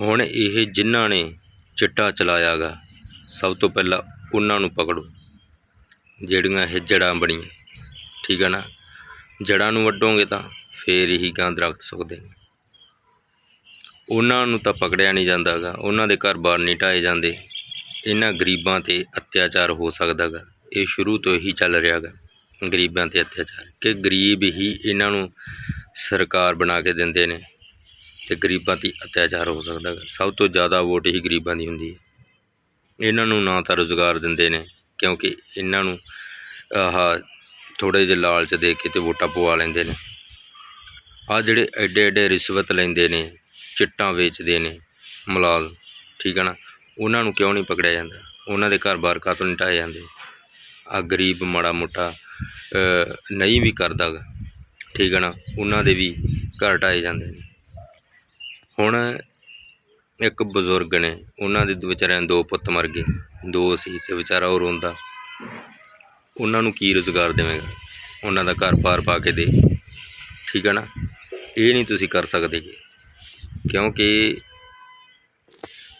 ਹੁਣ ਇਹ ਜਿਨ੍ਹਾਂ ਨੇ ਚਿੱਟਾ ਚਲਾਇਆ ਗਾ ਸਭ ਤੋਂ ਪਹਿਲਾਂ ਉਹਨਾਂ ਨੂੰ ਪਕੜੋ। ਜਿਹੜੀਆਂ ਇਹ ਜੜ੍ਹਾਂ ਬਣੀਆਂ, ਠੀਕ ਹੈ ਨਾ? ਜੜ੍ਹਾਂ ਨੂੰ ਵੱਢੋਗੇ ਤਾਂ ਫੇਰ ਹੀ ਗਾਂ ਦਰਖਤ ਸੁੱਕਦੇ ਨੇ ਉਹਨਾਂ ਨੂੰ ਤਾਂ ਪਕੜਿਆ ਨਹੀਂ ਜਾਂਦਾ ਗਾ ਉਹਨਾਂ ਦੇ ਘਰ-ਬਾਰ ਨਹੀਂ ਢਾਏ ਜਾਂਦੇ। ਇਹਨਾਂ ਗਰੀਬਾਂ ਤੇ ਅਤਿਆਚਾਰ ਹੋ ਸਕਦਾ ਗਾ ਇਹ ਸ਼ੁਰੂ ਤੋਂ ਹੀ ਚੱਲ ਰਿਹਾ ਗਾ ਗਰੀਬਾਂ ਤੇ ਅਤਿਆਚਾਰ। ਕਿ ਗਰੀਬ ਹੀ ਇਹਨਾਂ ਨੂੰ ਸਰਕਾਰ ਬਣਾ ਕੇ ਦਿੰਦੇ ਨੇ। ਅਤੇ ਗਰੀਬਾਂ ਤੇ ਅਤਿਆਚਾਰ ਹੋ ਸਕਦਾ ਗਾ ਸਭ ਤੋਂ ਜ਼ਿਆਦਾ ਵੋਟ ਹੀ ਗਰੀਬਾਂ ਦੀ ਹੁੰਦੀ ਹੈ। ਇਹਨਾਂ ਨੂੰ ਨਾ ਤਾਂ ਰੁਜ਼ਗਾਰ ਦਿੰਦੇ ਨੇ, ਕਿਉਂਕਿ ਇਹਨਾਂ ਨੂੰ ਆਹ ਥੋੜ੍ਹੇ ਜਿਹੇ ਲਾਲਚ ਦੇ ਕੇ ਅਤੇ ਵੋਟਾਂ ਪਵਾ ਲੈਂਦੇ ਨੇ। ਆਹ ਜਿਹੜੇ ਐਡੇ ਐਡੇ ਰਿਸ਼ਵਤ ਲੈਂਦੇ ਨੇ, ਚਿੱਟਾਂ ਵੇਚਦੇ ਨੇ, ਮਲਾਲ, ਠੀਕ ਹੈ ਨਾ? ਉਹਨਾਂ ਨੂੰ ਕਿਉਂ ਨਹੀਂ ਪਕੜਿਆ ਜਾਂਦਾ? ਉਹਨਾਂ ਦੇ ਘਰ-ਬਾਰ ਕਾਤੋਂ ਨਹੀਂ ਢਾਏ ਜਾਂਦੇ? ਆ ਗਰੀਬ ਮਾੜਾ ਮੋਟਾ ਨਹੀਂ ਵੀ ਕਰਦਾ ਗਾ, ਠੀਕ ਹੈ ਨਾ? ਉਹਨਾਂ ਦੇ ਵੀ ਘਰ ਢਾਏ ਜਾਂਦੇ ਨੇ। ਹੁਣ ਇੱਕ ਬਜ਼ੁਰਗ ਨੇ, ਉਹਨਾਂ ਦੇ ਵਿਚਾਰਿਆਂ ਦੋ ਪੁੱਤ ਮਰ ਗਏ, ਦੋ ਸੀ ਤੇ ਵਿਚਾਰਾ ਉਹ ਰੋਂਦਾ। ਉਹਨਾਂ ਨੂੰ ਕੀ ਰੁਜ਼ਗਾਰ ਦੇਵੇਂਗਾ? ਉਹਨਾਂ ਦਾ ਘਰ ਪਾਰ ਪਾ ਕੇ ਦੇ। ਠੀਕ ਹੈ ਨਾ? ਇਹ ਨਹੀਂ ਤੁਸੀਂ ਕਰ ਸਕਦੇ ਕਿਉਂਕਿ